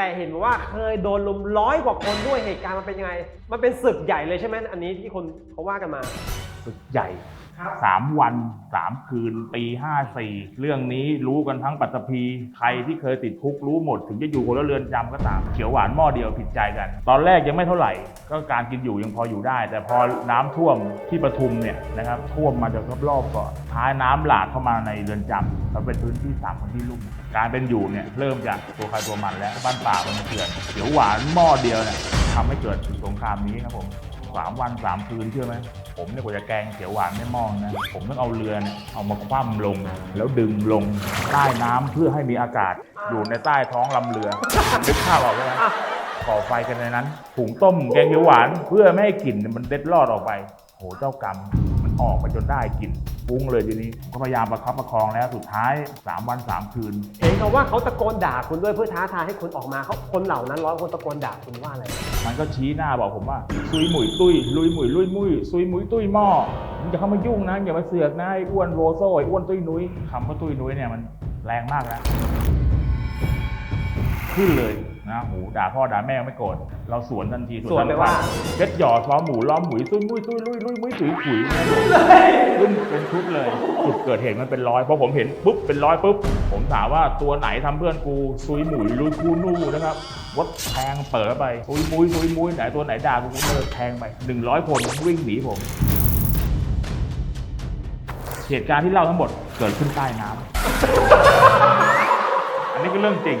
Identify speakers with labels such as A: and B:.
A: แต่เห็นว่าเคยโดนลุมร้อยกว่าคนด้วยเหตุการณ์มันเป็นยังไง มันเป็นศึกใหญ่เลยใช่ไหมอันนี้ที่คนเขาว่ากันมา
B: ศึกใหญ่ สามวันสามคืนปีห้าสี่เรื่องนี้รู้กันทั้งปัตตภีใครที่เคยติดคุกรู้หมด ถึงจะอยู่คนละเรือนจำก็ตามเขียวหวานหม้อเดียวผิดใจกัน ตอนแรกยังไม่เท่าไหร่ ก็การกินอยู่ยังพออยู่ได้ แต่พอน้ำท่วมที่ปทุมเนี่ยนะครับท่วมมาจากรอบๆก่อนท้ายน้ำหลากเข้ามาในเรือนจำแล้วเป็นพื้นที่สามพื้นที่ลุ่มการเป็นอยู่เนี่ยเริ่มจากตัวใครตัวมันแล้วบ้านป่ามันเถื่อนเขียวหวานหม้อเดียวเนี่ยทำให้เกิดสงครามนี้ครับผม สามวันสามคืนเชื่อไหมผมเนี่ยกว่าจะแกงเขียวหวานไม่มองนะ ผมต้องเอาเรือเนี่ยเอามาคว่ำลง แล้วดึงลงใต้น้ำเพื่อให้มีอากาศอยู่ในใต้ท้องลำเรือนึกภาพออกไหม
A: อะ
B: ก่อไฟกันในนั้นหุงต้มแกงเขียวหวานเพื่อไม่ให้กลิ่นมันเด็ดลอดออกไป โหเจ้ากรรม ออกมาจนได้กลิ่นฟุ้งเลยทีนี้ผมก็พยายามประคับประคองแล้วสุดท้าย 3 วัน 3 คืน
A: เห็นเขาว่าเขาตะโกนด่าคุณด้วยเพื่อท้าทายให้คุณออกมาเขาคนเหล่านั้นร้อยคนตะโกนด่าคุณว่าอะไร
B: มันก็ชี้หน้าบอกผมว่าซุยหมุยตุ้ยลุยหมุยลุยมุยซุยหมุยตุ้ยหม้อมึงจะเข้ามายุ่งนะอย่ามาเสือกนะไอ้อ้วนโวโซ่ไอ้อ้วนตุ้ยนุ้ยคำว่าตุ้ยนุ้ยเนี่ยมันแรงมากนะ ขึ้นเลย นะหูด่าพ่อด่าแม่ไม่โกรธเราสวนทันที
A: สวนไปว่า
B: เช็ดหยอดล้อมหมูล้อมหมุยซุยมุยซุยลุยลุยมุยตุ๋ยขุยนะขึ้นเป็นชุดเลยจุดเกิดเหตุมันเป็นร้อยพอผมเห็นปุ๊บเป็นร้อยปุ๊บ ผมถามว่าตัวไหนทำเพื่อนกูซุยหมุยลุยคูนู่นะครับวัดแทงเปิดเข้าไปซุยมุยซุยมุยไหนตัวไหนด่ากูกูเลิกแทงไปหนึ่งร้อยคนวิ่งหนีผม เหตุการณ์ที่เล่าทั้งหมดเกิดขึ้นใต้น้ำอันนี้ก็เรื่องจริง